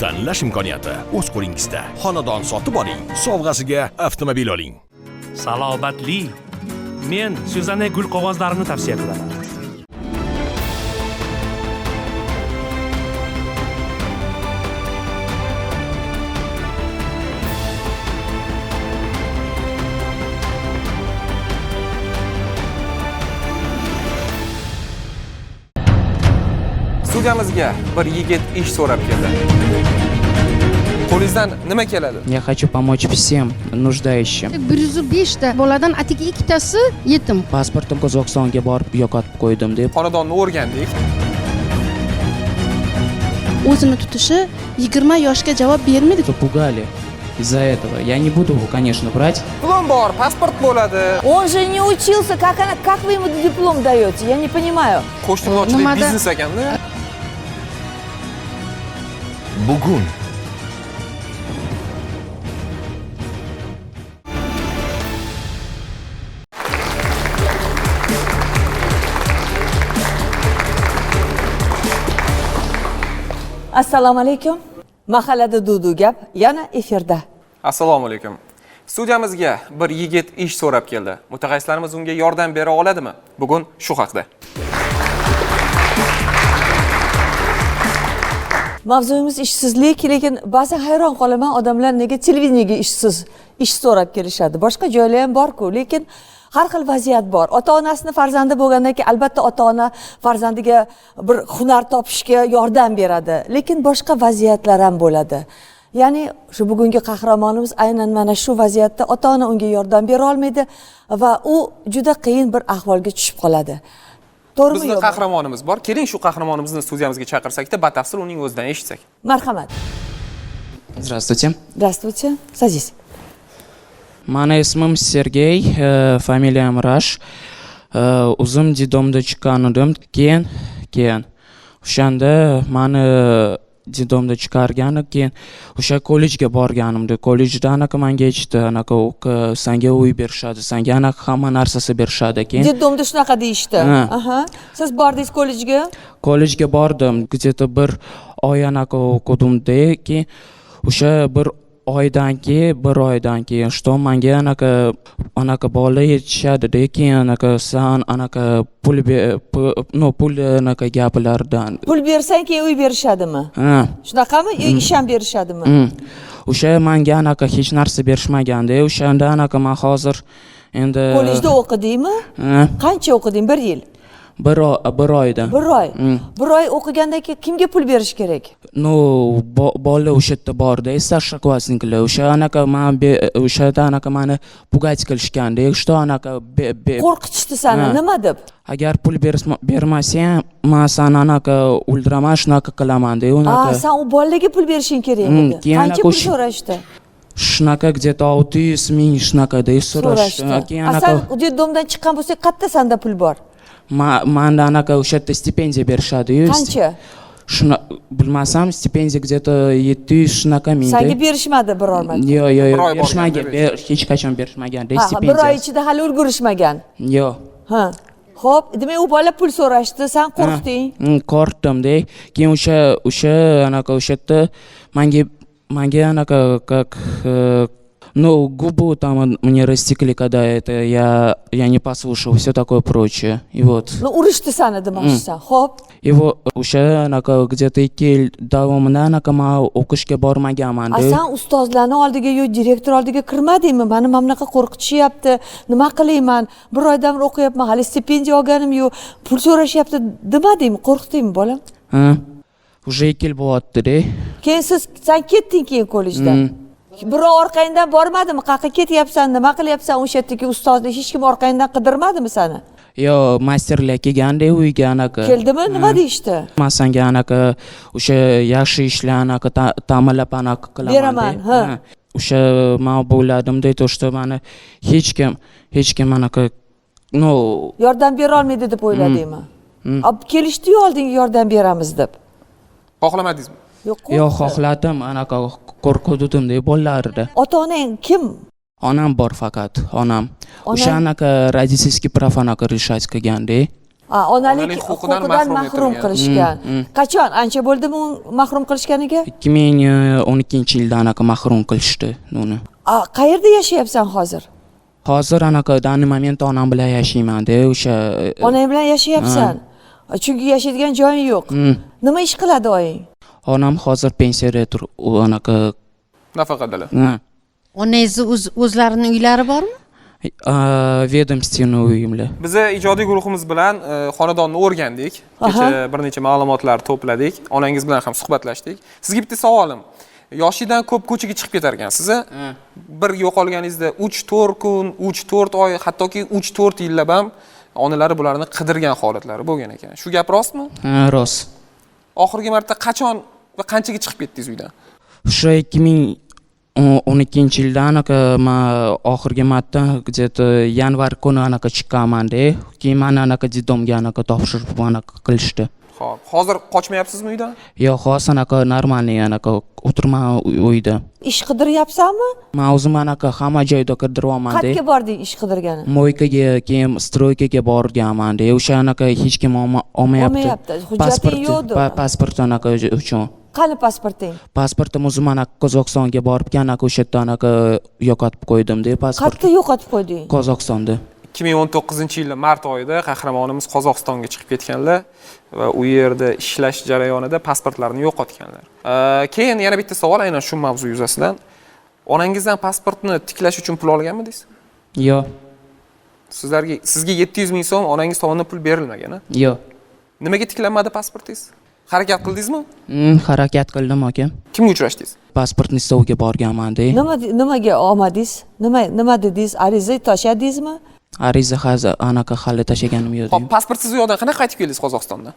tanlash imkoniyati. O'z qo'lingizda. Xonadon sotib oling. Sovg'asiga avtomobil oling. Salobatli. Men suzana gul qog'ozlarini tavsiya qilaman. Studiyamizga bir yigit ish so'rab keldi qo'lingizdan nima keladi Я хочу помочь всем нуждающим. bir yuz beshta boladan atigi ikkitasi yetim Pasportim Qozog'istonga borib yo'qotib qo'ydim deb xonadonni o'rgandik o'zini tutishi yigirma yoshga javob bermaydi запугали из-за этого. Я не буду его, конечно, брать. pulon bor pasport bo'ladi Он же не учился, как, она, как вы ему диплом даете? Я не понимаю. qo'shniqchilik Nimada- biznes ekanda bugun. Assalomu alaykum. Mahallada Dudu gap yana efirda. assalomu alaykum. Studiyamizga bir yigit ish so'rab keldi. Mutaxassislarimiz unga yordam bera oladimi? Bugun shu haqda Mavzuyimiz ishsizlik, lekin ba'zan hayron qolaman odamlar nega televideniyaga ishsiz ish so'rab kelishadi. Boshqa joylar ham bor-ku, lekin har xil vaziyat bor. Ota-onasini farzandi bo'lgandan keyin albatta ota-ona farzandiga bir hunar topishga yordam beradi, lekin boshqa vaziyatlar ham bo'ladi. Ya'ni shu bugungi qahramonimiz aynan mana shu vaziyatda ota-ona unga yordam bera olmaydi va u juda qiyin bir ahvolga tushib qoladi. To'g'rimi bizni qahramonimiz bor keling shu qahramonimizni studiyamizga chaqirsakda batafsil uning o'zidan eshitsak Marhamat. Здравствуйте. Здравствуйте. Садись. Mani ismim Sergey, e, familiyam Rash. O'zim didomda chiqqanim keyin keyin o'shanda mani didomda chiqargani keyin o'sha kollejga borganimda kollejda anaqa menga aytishdi anaqa o'qi senga uy berishadi senga anaqa hamma narsasi berishadi keyin Diddumda shunaqa deyishdi. Ha. Aha. Siz bordingiz kollejga? kollejga bordim где то bir oy anaqa o'qidimda keyin o'sha bir oydan keyin bir oydan keyin что manga anaqa anaqa bola yetishadida keyin anaqa san anaqa pul no pul anaqa gaplardan Pul bersang keyin uy berishadimi? ha Shunaqami? Ish ham berishadimi? o'sha manga anaqa hech narsa berishmaganda o'shanda anaqa man hozir endi Kollejda o'qidingmi? ha, Qancha o'qiding? 1 yil. Bir bir oyda 1 oy. 1 oy o'qigandan keyin kimga pul berish kerak? ну bo- bola o'sha yerda borda старшеклассниклар o'sha anaqa man be- o'shada anaqa mani пугать qilishganda что anaqa Qo'rqitishdi seni, Ha. nima deb? agar pul bermasang man sani anaqa o'ldiraman shunaqa qilaman de Ah, unaqa sen u bolaga pul berishing kerak edi. Qancha pul o'sha- so'rashdi? shunaqa где то olti yuz ming shunaqada so'rashdi keyin anaqa sen diddumdan chiqqan bo'lsang, qayerda senda pul bor? ma- manda anaqa o'sha yerda stipendiya berishadiyu Qancha? shuna bilmasam stipendiya где то yetti yuz shunaqa ming Senga berishmadi biror marta. yo'q yo'q Bir oy yo'q berishmagan borganda ber- hech qachon berishmaganda Ha, bir oy stipendiya ichida hali ulgurishmagan. yo'q Ha. Xo'p, demak u bola pul so'rashdi, sen qo'rqding. Mm, qo'rqdimda keyin o'sha o'sha anaqa o'sha yerda manga manga anaqa как э, ну губу там мне растекли когда это я я не послушал все такое прочее и вот Ну, urishdi seni demoqchisan. Xo'p. и вот o'sha anaqa где то ikki yil davomida anaqa man o'qishga A bormaganmanda sen ustozlarni oldiga yo direktor oldiga kirmadingmi? Mani mana bunaqa qo'rqitishyapti. Nima qilayman? Bir oydan beri o'qiyapman, hali stipendiya olganim yo'q. Pul so'rashyapti demadingmi? Qo'rqdingmi, bolam? ha уже ikki yil bo'lyaptida Keyin siz sen ketding keyin kollejdan. Birov orqangdan bormadimi? Qayerga ketyapsan? Nima qilyapsan? O'sha yerdagi ustozlar hech kim orqangdan qidirmadimi seni? yo masterlar kelganda uyga anaqa Keldimi? Nima deyishdi? man senga anaqa o'sha yaxshi ishlar anaqa ta- ta'minlab anaqa qilaman Beraman, de. ha. o'sha man bo'ladimda то что mani hech kim hech kim anaqa ну Yordam bera olmaydi deb o'yladingmi? Ob kelishdi-yu oldinga yordam beramiz deb. xohlamadingizmi Yo'q. yo xohladim anaqa qo'rquvdimda bolalarda Ota-onang kim? onam bor faqat onam. O'sha Onang- anaqa родительский прав anaqa решать qilganda Ha, onalik huquqidan mahrum mahrum etilgan. qilishgan. Qachon? Ancha bo'ldimi mahrum qilishganiga? Ikki ming o'n ikkinchi yilda anaqa mahrum qilishdi uni. A, qayerda yashayapsan hozir? Hozir anaqa данный момент onam bilan yashaymanda o'sha onang bilan yashayapsan? Chunki yashaydigan joying yo'q. Mm. nima ish qiladi oying onam hozir pensiyada tur u anaqa nafaqadalar ha, onangizni o'z- o'zlarini uylari bormi? Ведомственный uyimlar biza ijodiy guruhimiz bilan e, xonadonni o'rgandik. Kecha bir necha ma'lumotlar to'pladik. Onangiz bilan ham suhbatlashdik. Sizga bitta savolim. Yoshidan ko'p ko'chaga chiqib ketar ekansiz a? bir yo'qolganingizda uch to'rt kun uch to'rt oy hattoki uch to'rt yillab ham onalari bularni qidirgan holatlari bo'lgan ekan. Shu gap rostmi? Ha, rost. Oxirgi marta qachon va qanchaga chiqib ketdingiz uydan? O'sha ikki ming o'n ikkinchi yilda anaqa man oxirgi marta где то yanvar kuni anaqa chiqqanmanda keyin mani anaqa didomga anaqa topshirib anaqa qilishdi. Ho'p hozir qochmayapsizmi uydan? Yo'q hozir anaqa нормальный anaqa o'tirman uy- uyda. Ish qidiryapsanmi? Man o'zim anaqa hamma joyda qirdiryapmanda qayerga bording ish qidirgani? Moykaga keyin stroykaga borganmanda o'sha anaqa hech kim olma- olmayapti. Olmayapti. Hujjating pa- pasport anaqa uchun qani pasporting? Pasportim o'zim anaqa qozog'istonga boribgan anaqa o'sha yerda anaqa yo'qotib qo'ydimda pasport qayerda yo'qotib qo'yding? Qozog'istonda. Ikki ming o'n to'qqizinchi yilda mart oyida qahramonimiz qozog'istonga chiqib ketganlar va u yerda ishlash jarayonida pasportlarini yo'qotganlar. Э, keyin yana bitta savol aynan shu mavzu yuzasidan. Onangizdan pasportni tiklash uchun pul olganmidingiz yo'q sizlarga sizga yetti yuz ming so'm onangiz tomonidan pul berilmagan a? yo'q nimaga tiklanmadi pasportingiz harakat qildingizmi? Mm, harakat qildim aka kimga uchrashdingiz? Pasportni stovga borganmanda nima nimaga olmadingiz? Nima nima dedingiz? Ariza tashladingizmi? Ariza hozir anaqa hali tashlaganim yo'q hop pasportsiz u yoqdan qanaqa qaytib keldingiz qozog'istondan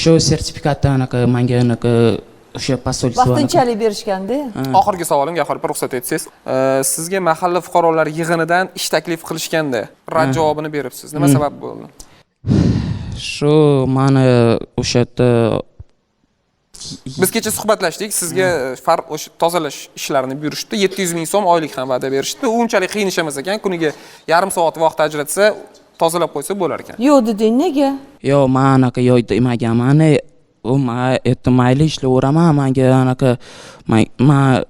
shu sertifikatni anaqa manga anaqa o'sha посольство vaqtinchalik berishganda oxirgi savolim gavhar opa ruxsat etsangiz sizga mahalla fuqarolar yig'inidan ish taklif qilishganda rad javobini beribsiz. Nima sabab bo'ldi? Shu mani o'sha yerda biz kecha suhbatlashdik. Sizga far o'sha tozalash ishlarini buyurishdi yetti yuz ming so'm oylik ham va'da berishdi u unchalik qiyin ish emas ekan. Kuniga yarim soat vaqt ajratsa tozalab qo'ysa bo'lar ekan. Yo'q deding nega? Yo'q man anaqa yo'q demaganman это mayli ishlayveraman manga anaqa man-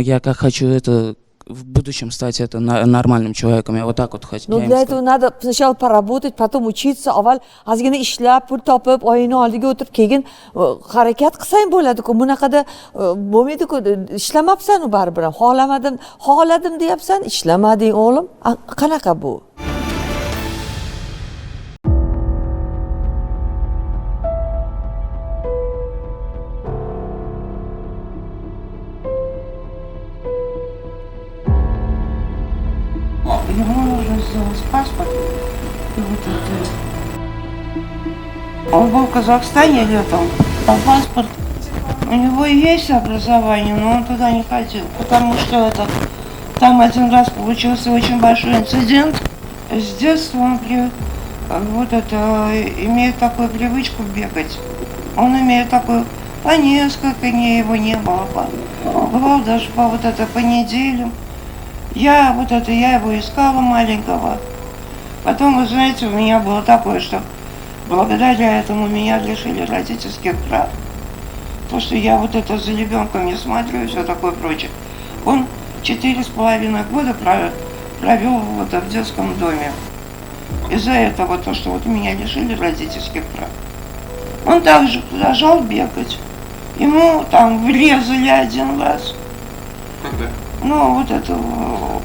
я как хочу это в будущем стать это нормальным человеком я вот так вот хочу Ну, для этого надо сначала поработать, потом учиться, avval ozgina ishlab, pul topib, oyini oldiga o'tirib, keyin harakat qilsang bo'ladi-ku. Bunaqada bo'lmaydi-ku. Ishlamabsan-u baribir. ham. Xohlamadim, xohladim deyapsan, ishlamading o'g'lim. Qanaqa bu? Казахстане летом, а паспорт у него есть образование, но он туда не ходил, потому что это там один раз получился очень большой инцидент. С детства он при, вот это имеет такую привычку бегать. Он имеет такую по несколько дней его не было. Бывал даже по вот это по неделям. Я вот это, я его искала маленького. Потом, вы знаете, у меня было такое, что благодаря этому меня лишили родительских прав. То, что я вот это за ребенком не смотрю и все такое прочее. Он четыре с половиной года про- провел вот в детском доме. Из-за этого то, что вот меня лишили родительских прав. Он также продолжал бегать. Ему там врезали один раз. Ну, вот это,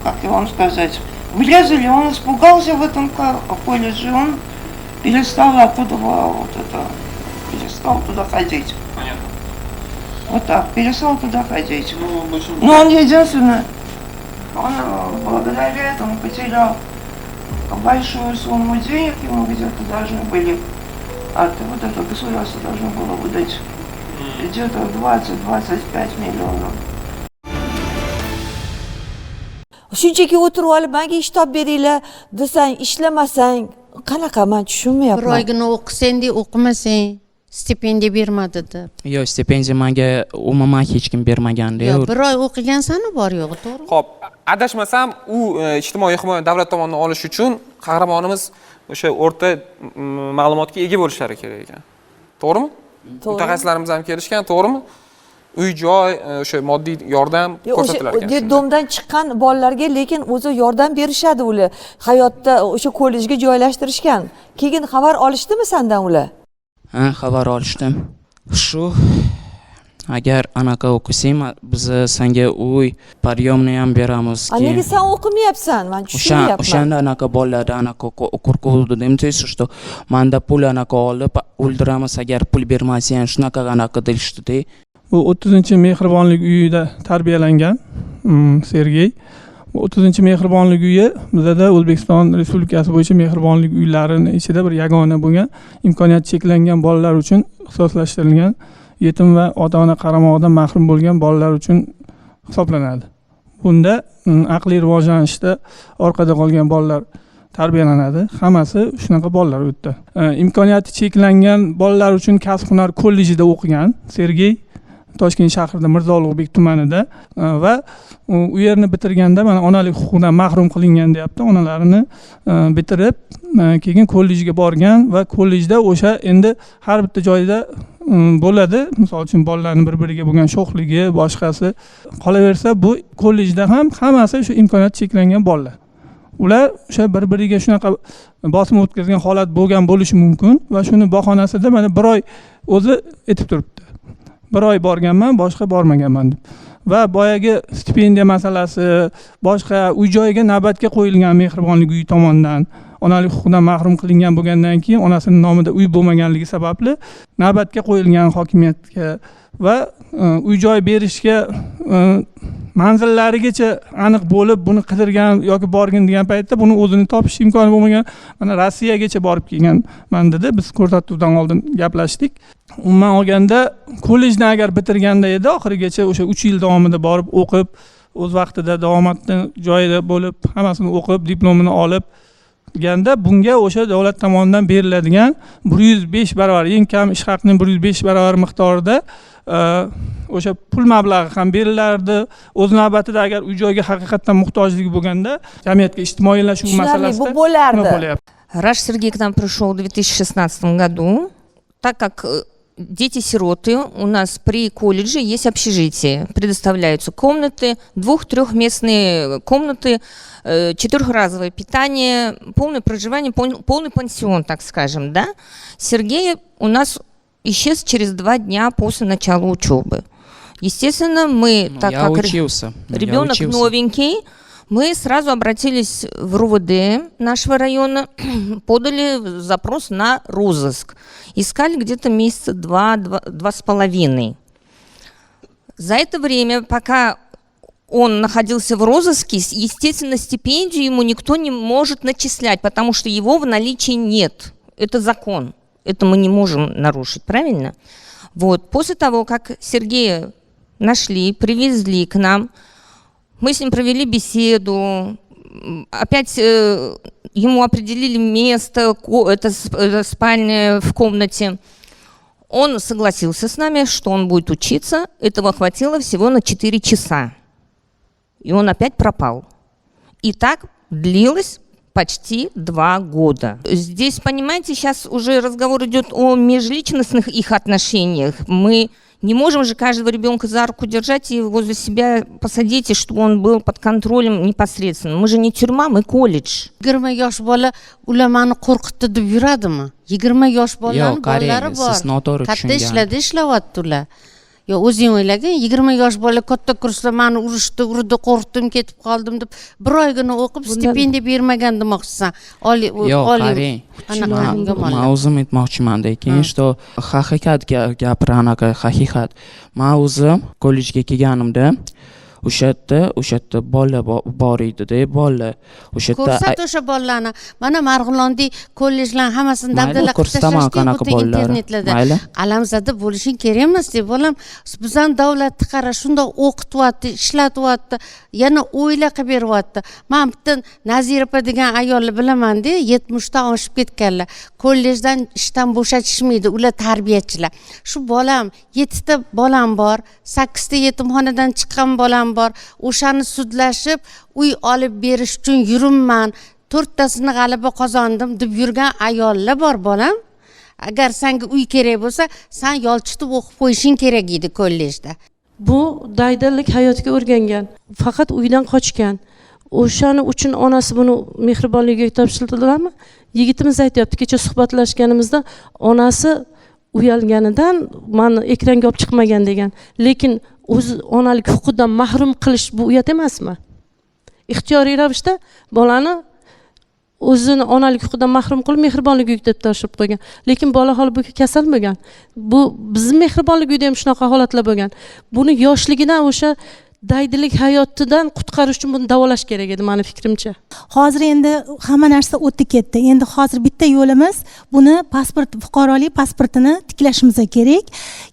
как и вам сказать, врезали, он испугался в этом ко- колледже, он перестал оттуда во- вот это, перестал туда ходить. Понятно. Вот так, перестал туда ходить. Но он единственное, он благодаря этому потерял большую сумму денег, ему где-то должны были, от вот это государство должно было выдать где-то 20-25 миллионов. Shunchaki o'tirib olib, menga ish topib beringlar desang, ishlamasang, qanaqa bir tushunmayapman. oygina o'qisang o'qimasang stipendiya bermadi deb yo'q stipendiya menga umuman hech kim bermaganda yo bir oy o'qigansanu bor yo'g'i to'g'rimi Xo'p, adashmasam, u e, ijtimoiy himoya davlat tomonidan olish uchun qahramonimiz o'sha o'rta ma'lumotga ega bo'lishlari kerak ekan. To'g'rimi? Mutaxassislarimiz ham kelishgan, to'g'rimi? Uy joy, e, o'sha moddiy yordam Yo, ko'rsatilar ekan. shunda. domdan chiqqan bolalarga lekin o'zi yordam berishadi ular. Hayotda o'sha kollejga joylashtirishgan. Keyin xabar olishdimi sandan ular? Ha xabar olishdim. Shu agar anaqa o'qisang biz senga uy подъемный ham beramiz a nega san o'qimayapsan? Man o'sha tushunmayapman. o'shanda anaqa bolalarda anaqa deysiz что manda pul anaqa olib o'ldiramiz agar pul bermasang shunaqa anaqa deyishdida bu o'ttizinchi mehribonlik uyida tarbiyalangan mm, sergey. O'ttizinchi mehribonlik uyi bizada o'zbekiston respublikasi bo'yicha mehribonlik uylarini ichida bir yagona bo'lgan imkoniyati cheklangan bolalar uchun ixtisoslashtirilgan yetim va ota ona qaramog'idan mahrum bo'lgan bolalar uchun hisoblanadi. Bunda mm, aqliy rivojlanishda orqada qolgan bolalar tarbiyalanadi. Hammasi shunaqa bolalar u yerda imkoniyati cheklangan bolalar uchun kasb hunar kollejida o'qigan sergey toshkent shahrida mirzo ulug'bek tumanida e, va u u yerni bitirganda mana onalik huquqidan mahrum qilingan deyapti. Onalarini e, bitirib e, keyin kollejga borgan va kollejda o'sha endi har bitta joyda bo'ladi. Misol uchun bolalarni bir biriga bo'lgan sho'xligi boshqasi qolaversa bu kollejda ham hammasi shu imkoniyati cheklangan bolalar. Ular o'sha bir biriga shunaqa bosim o'tkazgan holat bo'lgan bo'lishi mumkin va shuni bahonasida mana bir oy o'zi aytib turibdi. Bir oy borganman boshqa bormaganman deb. Va boyagi stipendiya masalasi boshqa uy joyiga navbatga qo'yilgan mehribonlik uyi tomonidan onalik huquqidan mahrum qilingan bo'lgandan keyin onasini nomida uy bo'lmaganligi sababli navbatga qo'yilgan hokimiyatga va e, uy joy berishga e, manzillarigacha aniq bo'lib buni qidirgan yoki borgin degan paytda buni o'zini topish imkoni bo'lmagan. Mana rossiyagacha borib kelganman dedi biz ko'rsatuvdan oldin gaplashdik. Umuman olganda kollejni agar bitirganda edi oxirigacha o'sha uch yil davomida borib o'qib o'z vaqtida davomatni joyida bo'lib hammasini o'qib diplomini olib ganda bunga o'sha davlat tomonidan beriladigan bir yuz besh baravar eng kam ish haqining bir yuz besh barobar miqdorida o'sha pul mablag'i ham berilardi. O'z navbatida agar uy joyga haqiqatdan muhtojligi bo'lganda jamiyatga ijtimoiylashuv masalasida bu bo'lardi. Раз Сергей к нам пришел в 2016 году, так как э, дети-сироты у нас при колледже есть общежитие, предоставляются комнаты, двух-трехместные комнаты, э, четырехразовое питание, полное проживание, пол- полный пансион, так скажем, да. Сергей у нас исчез через два дня после начала учебы. Естественно, мы, так я как учился я ребенок учился. новенький, мы сразу обратились в РУВД нашего района, подали запрос на розыск. Искали где-то месяца два, два, два с половиной. За это время, пока он находился в розыске, естественно, стипендию ему никто не может начислять, потому что его в наличии нет. Это закон. Это мы не можем нарушить, правильно? Вот. После того, как Сергея нашли, привезли к нам, мы с ним провели беседу, опять э, ему определили место, это с- э, спальня в комнате. Он согласился с нами, что он будет учиться. Этого хватило всего на 4 часа. И он опять пропал. И так длилось почти два года. Здесь, понимаете, сейчас уже разговор идет о межличностных их отношениях. Мы не можем же каждого ребенка за руку держать и возле себя посадить, и чтобы он был под контролем непосредственно. Мы же не тюрьма, мы колледж. yigirma yosh bola ular mani qo'rqitdi deb yuradimi yigirma yosh bolani bolalari bor katta ishlarda ishlayapti ular yo o'zing o'ylagin yigirma yosh bola katta kursda mani urishdi urdi qo'rqdim ketib qoldim deb bir oygina o'qib stipendiya bermagan demoqchisan. Oliy qarang man o'zim aytmoqchiman что haqiqat ga- gapira anaqa haqiqat man o'zim kollejga kelganimda o'sha yerda o'sha yerda bola bo- bor edida bola. O'sha yerda ko'rsat o'sha bolalarni mana marg'ilondek kollejlarni hammasini dabdala qilib tashlashdi bolalar. internetlarda. Mayli. alamzada bo'lishing kerak emas deb bolam. Bizani davlatni qara shundoq o'qityapti ishlatyapti yana o'yla qilib beryapti. Man bitta nazira opa degan ayolni bilamanda yetmishdan oshib ketganlar. Kollejdan ishdan bo'shatishmaydi ular tarbiyachilar. Shu bolam yettita bolam bor sakkizta yetimxonadan chiqqan bolam bor. O'shani sudlashib uy olib berish uchun yuribman. To'rttasini g'alaba qozondim deb yurgan ayollar bor bolam. Agar sanga uy kerak bo'lsa san yolchitib o'qib qo'yishing kerak edi kollejda. Bu daydalik hayotga o'rgangan faqat uydan qochgan. O'shani uchun onasi buni mehribonligiga topshirdilarmi? Yigitimiz aytyapti kecha suhbatlashganimizda onasi uyalganidan mani ekranga olib chiqmagan degan. Lekin o'zi onalik huquqidan mahrum qilish bu uyat emasmi? Ixtiyoriy ravishda bolani o'zini onalik huquqidan mahrum qilib mehribonlik uyiga deb topshirib qo'ygan. Lekin bola holbuki kasal bo'lgan bu bizni mehribonlik uyida ham shunaqa holatlar bo'lgan. Buni yoshligidan o'sha daydilik hayotidan qutqarish uchun buni davolash kerak edi mani fikrimcha. Hozir endi hamma narsa o'tdi ketdi. Endi hozir bitta yo'limiz buni pasport fuqarolik pasportini tiklashimiz kerak.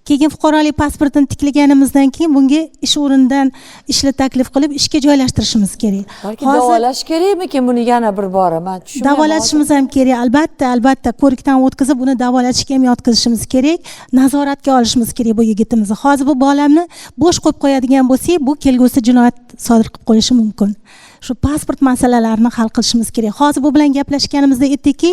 Keyin fuqarolik pasportini tiklaganimizdan keyin bunga ish o'rnidan ishni taklif qilib ishga joylashtirishimiz kerak. Balki davolash kerakmikin buni yana bir bora? Man tushunmayman davolatishimiz ham kerak albatta albatta. Ko'rikdan o'tkazib uni davolatishga ham yotqizishimiz kerak. Nazoratga olishimiz kerak bu yigitimizni. Hozir bu bolamni bo'sh qo'yib qo'yadigan bo'lsak bu kelgusi jinoyat sodir qilib qo'yishi mumkin shu pasport masalalarini hal qilishimiz kerak. Hozir bu bilan gaplashganimizda aytdikki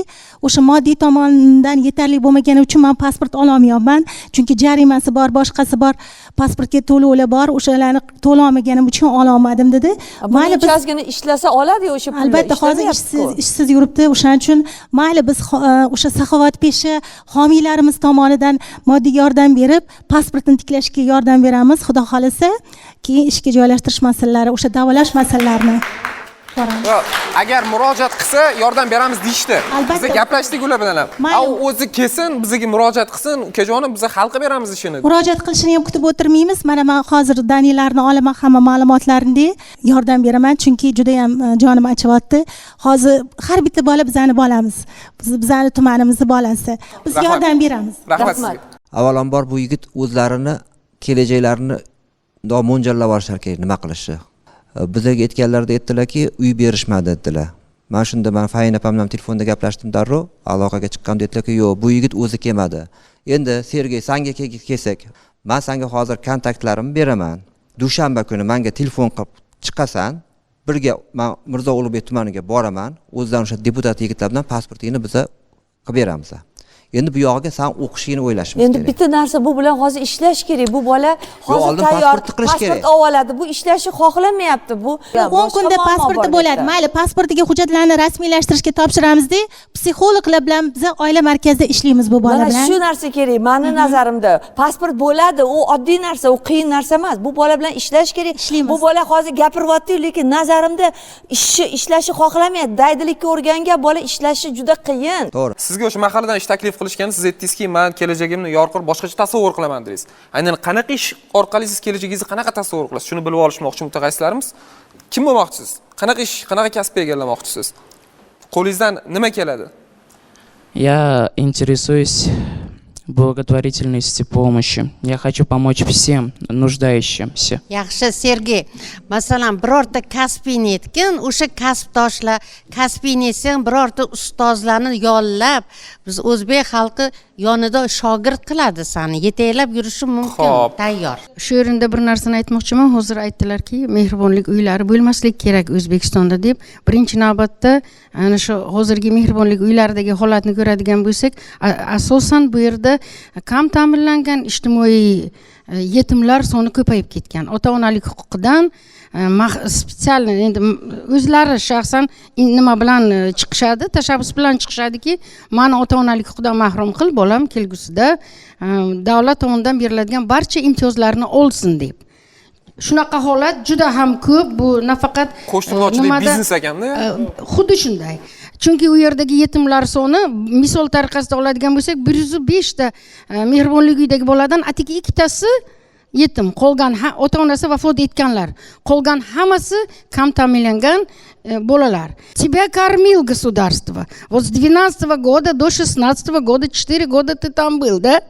o'sha moddiy tomondan yetarli bo'lmagani uchun man pasport ololmayapman. Chunki jarimasi bor boshqasi bor pasportga to'lovlar bor o'shalarni to'lolmaganim uchun ololmadim dedi. Mayli biz uchastkani ishlasa oladi o'sha pulni albatta hozir ishsiz ishsiz yuribdi. O'shaning uchun mayli biz e, o'sha saxovatpesha homiylarimiz tomonidan moddiy yordam berib pasportini tiklashga yordam beramiz. Xudo xohlasa keyin ishga joylashtirish masalalari o'sha davolash masalalarini ko'ramiz Yo, agar murojaat qilsa yordam beramiz deyishdi. Albatta. biz gaplashdik ular bilan. Ham Mayli. u o'zi kelsin bizga murojaat qilsin ukajonim biz hal qilib beramiz ishini. Murojaat qilishini ham kutib o'tirmaymiz. Mana man hozir danilarni olaman hamma ma'lumotlarini yordam beraman chunki judayam e, jonim achyapti. Hozir har bitta bola bizani bolamiz. Biz- bizani tumanimizni bolasi. Biz yordam beramiz. Rahmat. Avvalambor bu yigit o'zlarini kelajaklarini mo'ljallab olishar kerak nima qilishi Э, bizlarga aytganlarida aytdilarki uy berishmadi dedilar. Man shunda man faina opam bilan telefonda gaplashdim darrov aloqaga chiqqanda aytdilarki yo'q bu yigit o'zi kelmadi. Endi sergey sanga kelsak man sanga hozir kontaktlarimni beraman. Dushanba kuni manga telefon qilib chiqasan birga man mirzo ulug'bek tumaniga boraman. O'zidan o'sha deputat yigitlar bilan pasportingni biza qilib beramiz endi bu yog'iga san o'qishingni o'ylashimiz endi kerak bitta narsa bu bilan hozir ishlash kerak. Bu bola hozir tayyor. pasport olib oladi. Bu ishlashni xohlamayapti bu o'n kunda pasporti bo'ladi. mayli pasportiga hujjatlarni rasmiylashtirishga topshiramizda psixologlar bilan biza oila markazida ishlaymiz bu bola mana bilan. shu narsa kerak mani nazarimda. Pasport bo'ladi u oddiy narsa u qiyin narsa emas. Bu bola bilan ishlash kerak. Ishlaymiz. bu bola hozir gapiryapti lekin nazarimda ishni ishlashni xohlamayapti. Daydilikka o'rgangan bola ishlashi juda qiyin. To'g'ri. Sizga o'sha mahalladan ish taklif qilishganda siz aytdingizki man kelajagimni yorqin boshqacha tasavvur qilaman dedingiz. Aynan qanaqa ish orqali siz kelajagingizni qanaqa tasavvur qilasiz? Shuni bilib olishmoqchi mutaxassislarimiz kim bo'lmoqchisiz? Qanaqa ish qanaqa kasbni egallamoqchisiz? Qo'lingizdan nima keladi? Я интересуюсь благотворительностью помощи. Я хочу помочь всем нуждающимся. yaxshi sergey masalan birorta kasbingni aytgin o'sha kasbdoshlar kasbingni aytsang birorta ustozlarni yollab biz o'zbek xalqi yonida shogird qiladi sani yetaklab yurishi mumkin tayyor shu yerda bir narsani aytmoqchiman hozir aytdilarki mehribonlik uylari bo'lmasligi kerak o'zbekistonda deb birinchi navbatda ana shu hozirgi mehribonlik uylaridagi holatni ko'radigan bo'lsak asosan bu yerda kam ta'minlangan ijtimoiy e, yetimlar soni ko'payib ketgan. Ota onalik huquqidan e, специально endi o'zlari shaxsan nima bilan e, chiqishadi tashabbus bilan chiqishadiki mani ota onalik huquqidan mahrum qil bolam kelgusida davlat tomonidan beriladigan barcha imtiyozlarni olsin deb. Shunaqa holat juda ham ko'p. Bu nafaqat qo'shnivochidek nimada- biznes ekanda e, xuddi shunday. Chunki u yerdagi yetimlar soni misol tariqasida oladigan bo'lsak bir yuz beshta e, mehribonlik uyidagi boladan atigi ikkitasi yetim. Qolgan ota onasi vafot etganlar. Qolgan hammasi kam ta'minlangan e, bolalar. Тебя кормил государство вот с 12 года до 16 года 4 года ты там был да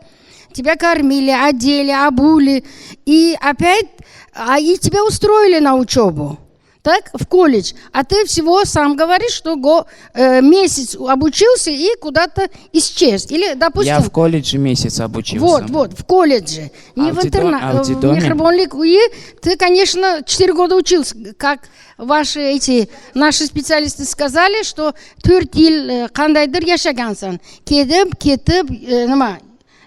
тебя кормили одели обули и опять а и тебя устроили на учебу так, в колледж, а ты всего сам говоришь, что го, э, месяц обучился и куда-то исчез. Или, допустим, Я в колледже месяц обучился. вот, вот, в колледже. Не А в интернате. а в дидоме? Мехрабонлик УИ ты, конечно, 4 года учился. Как ваши эти, наши специалисты сказали, что төрт yil qandaydir yashagansan kedib ketib nima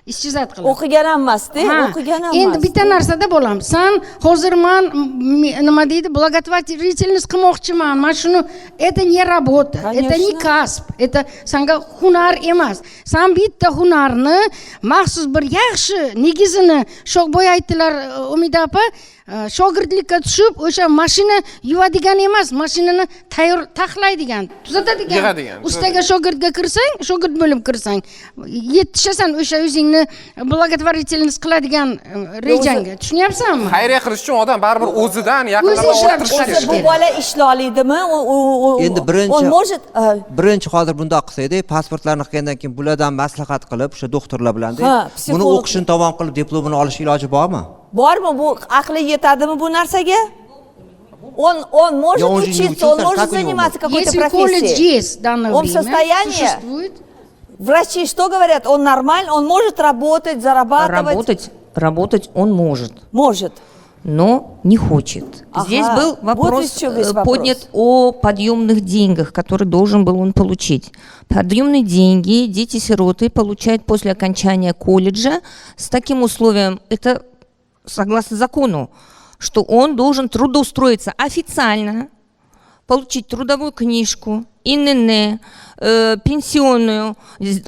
исчезать qilib o'qigan ham emasda o'qigan ham endi bitta narsada bo'laman san hozir man nima deydi благотворительность qilmoqchiman. Man shuni это не работа это не kasb это sanga hunar emas. San bitta hunarni maxsus bir yaxshi negizini sho'xboy aytdilar e, umida opa shogirdlikka tushib o'sha mashina yuvadigan emas mashinani tayyor taxlaydigan tuzatadigan. Yig'adigan, ustaga shogirdga kirsang shogird bo'lib kirsang. Yetishasan o'sha o'zingni благотворительность qiladigan e, rejangga. Tushunyapsanmi? Xayriya qilish uchun odam baribir o'zidan O'zi yaqinlardan ishlab chiqarish kerak. Bu bola u- endi birinchi может э, birinchi hozir bundoq qilsaydi pasportlarni qilgandan keyin bulardan maslahat qilib o'sha doktorlar bilan Ha, buni o'qishini tamom qilib diplomini olish iloji bormi bormi bu aqli yetadimi bu narsaga? Он он может Я учиться он может заниматься какой-то Если колледж профессией есть в данное он в время, состоянии существует, врачи что говорят? Он нормально он может работать зарабатывать. Работать, работать он может, может. Но не хочет. Ага, Здесь был вот вопрос весь э, вопрос. поднят о подъемных деньгах, которые должен был он получить. Подъемные деньги дети-сироты получают после окончания колледжа с таким условием, это согласно закону, что он должен трудоустроиться официально, получить трудовую книжку, ИНН, э, пенсионную,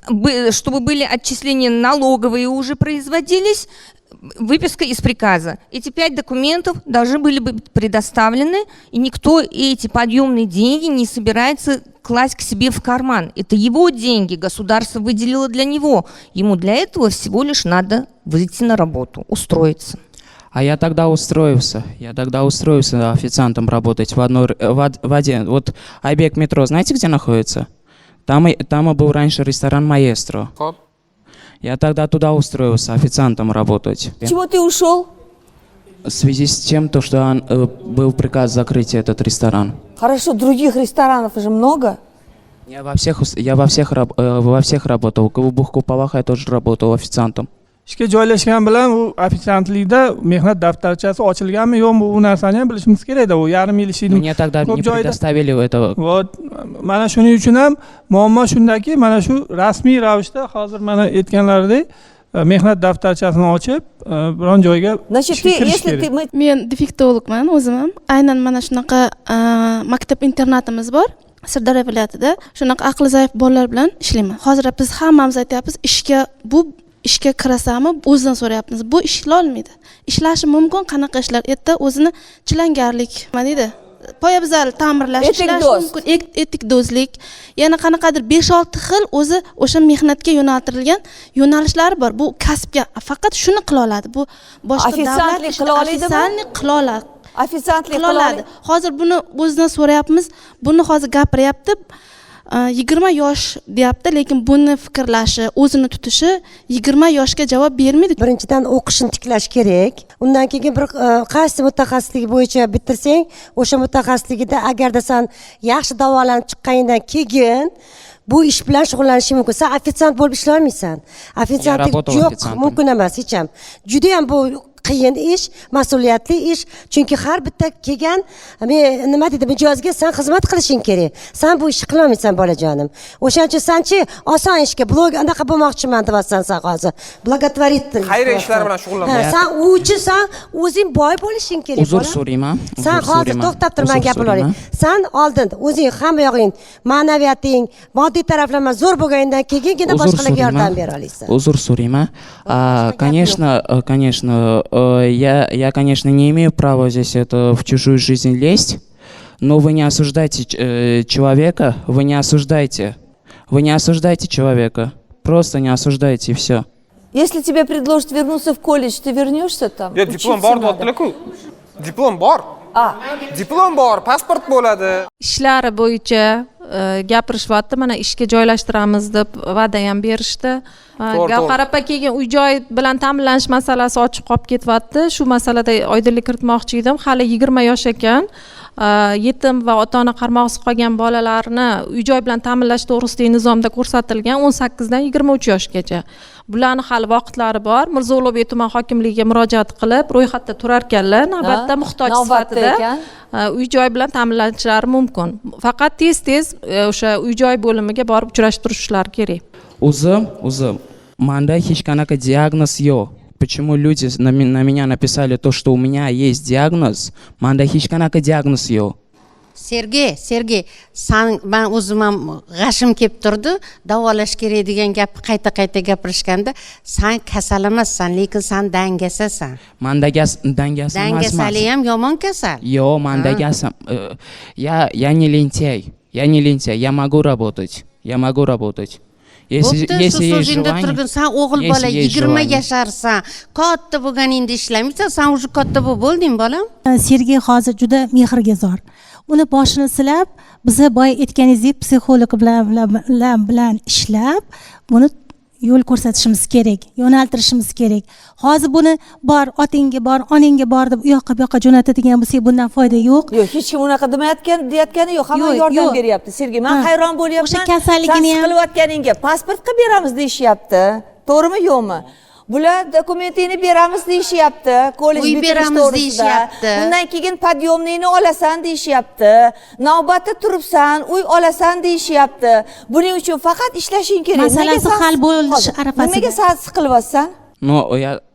бы- чтобы были отчисления налоговые уже производились, выписка из приказа. Эти пять документов должны были быть предоставлены, и никто эти подъемные деньги не собирается класть к себе в карман. Это его деньги, государство выделило для него. Ему для этого всего лишь надо выйти на работу, устроиться. А я тогда устроился. Я тогда устроился официантом работать в одной, р- в, в один. Вот Айбек метро, знаете, где находится? Там, и, там и был раньше ресторан Маэстро. Я тогда туда устроился официантом работать. чего ты ушел В связи с тем, то, что он, э, был приказ закрыть этот ресторан. хорошо других ресторанов же много Я во всех, я во всех, э, во всех работал. В двух куполах я тоже работал официантом. Ishga joylashgan bilan u ofitsiantlikda mehnat daftarchasi ochilganmi yo'qmi u narsani ham bilishimiz kerakda u yarim yil ishlikni Мне тогда ko'p не joyda предоставили этого. вот mana shuning uchun ham muammo shundaki mana shu rasmiy ravishda hozir mana aytganlaridek e, mehnat daftarchasini ochib e, biron joyga значит ты kirish если kerak. ты мы men defektologman o'zim ham. Aynan mana shunaqa a, maktab internatimiz bor sirdaryo viloyatida. Shunaqa aqli zaif bolalar bilan ishlayman. Hozir biz hammamiz aytyapmiz ishga bu ishga kirasanmi? O'zidan so'rayapmiz. Bu ish qilolmaydi ishlashi mumkin qanaqa ishlar? Erta o'zini chilangarlik nima deydi? Poyabzal ta'mirlash mumkin. Et- etikdo'zlik yana qanaqadir besh olti xil o'zi o'sha mehnatga yo'naltirilgan yo'nalishlari bor. Bu kasbga faqat shuni qila oladi. Bu boshqa Ofitsiantlik qila oladimi? ofitsiantlik qila oladi. Ofitsiantlik qila oladi. Hozir buni o'zidan so'rayapmiz. Buni hozir gapiryapti yigirma yosh deyapti lekin buni fikrlashi o'zini tutishi yigirma yoshga javob bermaydi. Birinchidan o'qishini tiklash kerak. Undan keyin bir e, qaysi mutaxassisligi bo'yicha bitirsang o'sha mutaxassisligida agarda san yaxshi davolanib chiqqaningdan keyin bu ish bilan shug'ullanishing mumkin. San ofitsiant bo'lib ishlolmaysan ofitsiantlik yo'q mumkin emas hech ham judayam bu qiyin ish mas'uliyatli ish. Chunki har bitta kelgan men nima deydi mijozga san xizmat qilishing kerak. San bu ishni qilolmaysan bolajonim. O'shaning uchun sanchi oson ishga blog anaqa bo'lmoqchiman deyapsan san hozir. Благотворительность Xayriya ishlari bilan shug'ullanasan. Ha, san u uchun san o'zing boy bo'lishing kerak Uzr so'rayman. san hozir to'xtab tur man Uzr gapirib olay. san oldin o'zing hamma yog'ing ma'naviyating moddiy taraflama zo'r bo'lganingdan keyingina boshqalarga yordam bera olasan Uzr so'rayman. А, Конечно, э, конечно, э, я, я, конечно, не имею права здесь это в чужую жизнь лезть, но вы не осуждайте э, человека, вы не осуждайте, вы не осуждайте человека, просто не осуждайте и все. Если тебе предложат вернуться в колледж, ты вернешься там? yo diplom Учиться bor надо. deyaptilar-ku bor А, diplom bor pasport bo'ladi. Ishlari bo'yicha e, gapirishyapti mana ishga joylashtiramiz deb va'da ham berishdi. E, gavhar opa keyin uy joy bilan ta'minlanish masalasi ochiq qolib ketyapti. Shu masalada oydinlik kiritmoqchi edim. Hali yigirma yosh ekan. E, yetim va ota ona qaramog'isiz qolgan bolalarni uy joy bilan ta'minlash to'g'risidagi nizomda ko'rsatilgan o'n sakkizdan yigirma uch yoshgacha bularni hali vaqtlari bor mirzo ulug'bek tuman hokimligiga murojaat qilib ro'yxatda turarkanlar navbatda Ha, muhtoj navbatda sifatida. Uh, uy joy bilan ta'minlanishlari mumkin faqat tez tez uh, o'sha uy joy bo'limiga borib uchrashib turishlari kerak O'zim, o'zim, manda hech qanaqa diagnoz yo'q. Почему люди на, меня написали то, что у меня есть диагноз? Manda hech qanaqa diagnoz yo'q. Sergey sergey san man o'zim ham g'ashim kelib turdi davolash kerak degan gapni qayta qayta gapirishganda san kasal emassan lekin san dangasasan Manda gas dangas dangasalik ham yomon kasal Yo, manda gasam. э, Я, я не лентяй. Я не лентяй. Я могу работать. Я могу работать. Если, если есть so'zingda желание... turgin san o'g'il bola yigirma yasharsan katta bo'lganingda ishlamaysan san уже katta bo'lib bo'lding bolam sergey hozir juda mehrga zor uni boshini silab biza boya aytganingizdek psixolog bilan bilan bilan ishlab buni yo'l ko'rsatishimiz kerak yo'naltirishimiz kerak. Hozir buni bor otingga bor onangga bor deb u yoqqa bu yoqqa jo'natadigan bo'lsak bundan foyda yo'q. Yo'q hech kim unaqa demayotgan deyotgani yo'q hamma yordam beryapti. Sergey man Ha. hayron bo'lyapman. O'sha kasalligini ham- siqilayotganingga pasport qilib beramiz deyishyapti. To'g'rimi yo'qmi bular dokumentingni beramiz deyishyapti kollej uy beramiz deyishyapti undan keyin podyomningni olasan deyishyapti navbatda turibsan uy olasan deyishyapti buning uchun faqat ishlashing kerak masalasi hal bo'lish arafasida nimaga siqilyapsan no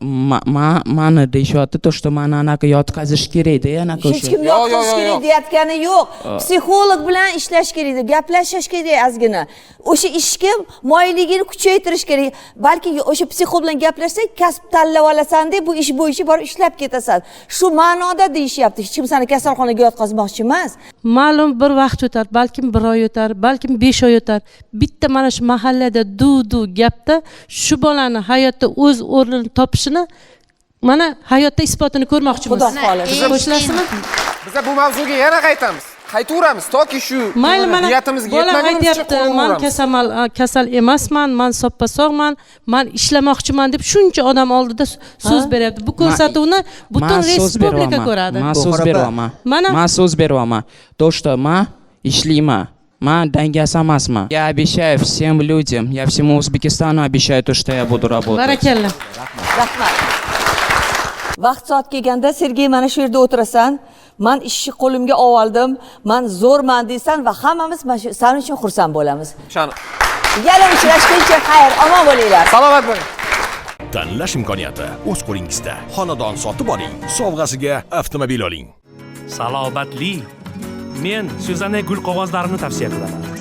я, ma, ma, mani deyishyapti то, что mani anaqa yotqazish kerakda anaqa hech kim yotqizish kerak deyotgani yo'q psixolog bilan ishlash kerak gaplashish kerak ozgina o'sha ishga moyilligini kuchaytirish kerak balki o'sha psixolog bilan gaplashsang kasb tanlab olasanda bu ish bo'yicha borib ishlab ketasan shu ma'noda deyishyapti hech kim seni kasalxonaga yotqazmoqchi emas ma'lum bir vaqt o'tar balkim bir oy o'tar balkim besh oy o'tar bitta mana shu mahallada duv duv gapda shu bolani hayotda o'z o'rnini topishini mana hayotda isbotini ko'rmoqchimiz. Xudo xohlasa. qo'shilasizmi biza bu mavzuga yana qaytamiz. Qaytaveramiz toki shu mayli mana niyatimizga bola yetmagunimizcha aytyapti man kasal kasal emasman man soppa sog'man man ishlamoqchiman deb shuncha odam oldida so'z beryapti. Bu ko'rsatuvni butun respublika ko'radi. Man so'z beryapman. Mana- Man so'z beryapman. То, что man ishlayman. Man dangas emasman. Я обещаю всем людям, я всему Узбекистану обещаю то, что я буду работать. barakalla rahmat vaqt soat kelganda sergey mana shu yerda o'tirasan man ishni qo'limga olib oldim man zo'rman deysan va hammamiz mana shu san uchun xursand bo'lamiz O'shani. yana uchrashguncha xayr omon bo'linglar salomat bo'ling Tanlash imkoniyati o'z qo'lingizda. Xonadon sotib oling, sovg'asiga avtomobil oling. salobatli men Suzana gul qog'ozlarini tavsiya qilaman